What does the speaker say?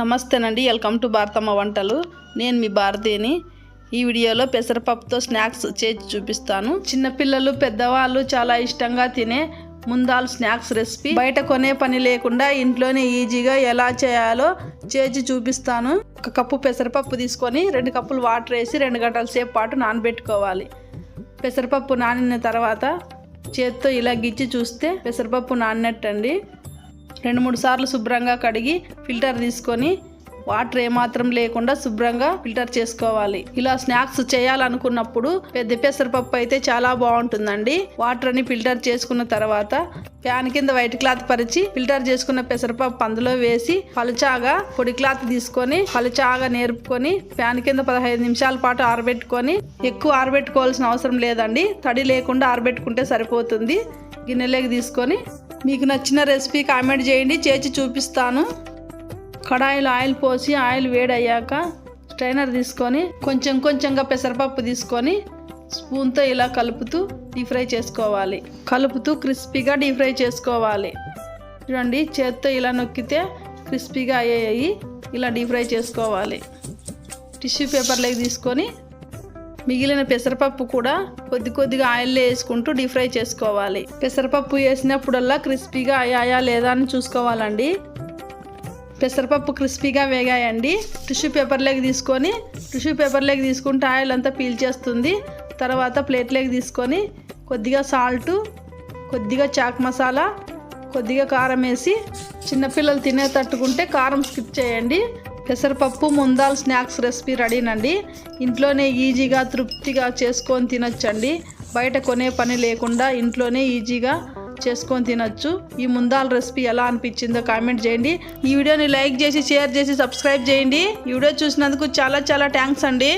నమస్తేనండి welcome to Bharatamma వంటలు. నేను మీ భారతీని. ఈ వీడియోలో పెసరపప్పుతో స్నాక్స్ చేసి చూపిస్తాను. చిన్నపిల్లలు పెద్దవాళ్ళు చాలా ఇష్టంగా తినే ముందాలు స్నాక్స్ రెసిపీ. బయట కొనే పని లేకుండా ఇంట్లోనే ఈజీగా ఎలా చేయాలో చేసి చూపిస్తాను. ఒక కప్పు పెసరపప్పు తీసుకొని రెండు కప్పులు వాటర్ వేసి రెండు గంటల సేపు పాటు నానబెట్టుకోవాలి. పెసరపప్పు నానిన తర్వాత చేత్తో ఇలా గిచ్చి చూస్తే పెసరపప్పు నానినట్టండి. రెండు మూడు సార్లు శుభ్రంగా కడిగి ఫిల్టర్ తీసుకొని వాటర్ ఏమాత్రం లేకుండా శుభ్రంగా ఫిల్టర్ చేసుకోవాలి. ఇలా స్నాక్స్ చేయాలనుకున్నప్పుడు పెద్ద పెసరపప్పు అయితే చాలా బాగుంటుందండి. వాటర్ అని ఫిల్టర్ చేసుకున్న తర్వాత ప్యాన్ కింద వైట్ క్లాత్ పరిచి ఫిల్టర్ చేసుకున్న పెసరపప్పు అందులో వేసి పలుచాగా పొడి క్లాత్ తీసుకొని పలుచాగా నేర్పుకొని ప్యాన్ కింద పదహైదు నిమిషాల పాటు ఆరబెట్టుకొని ఎక్కువ ఆరబెట్టుకోవాల్సిన అవసరం లేదండి. తడి లేకుండా ఆరబెట్టుకుంటే సరిపోతుంది. గిన్నెలోకి తీసుకొని మీకు నచ్చిన రెసిపీ కామెంట్ చేయండి. చేసి చూపిస్తాను. కడాయిలో ఆయిల్ పోసి ఆయిల్ వేడయ్యాక స్ట్రైనర్ తీసుకొని కొంచెం కొంచెంగా పెసరపప్పు తీసుకొని స్పూన్తో ఇలా కలుపుతూ డీప్ ఫ్రై చేసుకోవాలి. కలుపుతూ క్రిస్పీగా డీప్ ఫ్రై చేసుకోవాలి. చూడండి చేత్తో ఇలా నొక్కితే క్రిస్పీగా అయ్యాయి. ఇలా డీప్ ఫ్రై చేసుకోవాలి. టిష్యూ పేపర్లోకి తీసుకొని మిగిలిన పెసరపప్పు కూడా కొద్ది కొద్దిగా ఆయిల్లో వేసుకుంటూ డీప్ ఫ్రై చేసుకోవాలి. పెసరపప్పు వేసినప్పుడల్లా క్రిస్పీగా అయ్యాయా లేదా అని చూసుకోవాలండి. పెసరపప్పు క్రిస్పీగా వేగాయండి. టిష్యూ పేపర్లోకి తీసుకొని టిష్యూ పేపర్లోకి తీసుకుంటే ఆయిల్ అంతా పీల్చేస్తుంది తర్వాత ప్లేట్లోకి తీసుకొని కొద్దిగా సాల్టు కొద్దిగా చాక్ మసాలా కొద్దిగా కారం వేసి చిన్నపిల్లలు తినే తట్టుకుంటే కారం స్కిప్ చేయండి. పెసరపప్పు ముందాల్ స్నాక్స్ రెసిపీ రెడీనండి. ఇంట్లోనే ఈజీగా తృప్తిగా చేసుకొని తినొచ్చండి. బయట కొనే పని లేకుండా ఇంట్లోనే ఈజీగా చేసుకొని తినొచ్చు. ఈ ముందాల రెసిపీ ఎలా అనిపించిందో కామెంట్ చేయండి. ఈ వీడియోని లైక్ చేసి షేర్ చేసి సబ్స్క్రైబ్ చేయండి. ఈ వీడియో చూసినందుకు చాలా చాలా థ్యాంక్స్ అండి.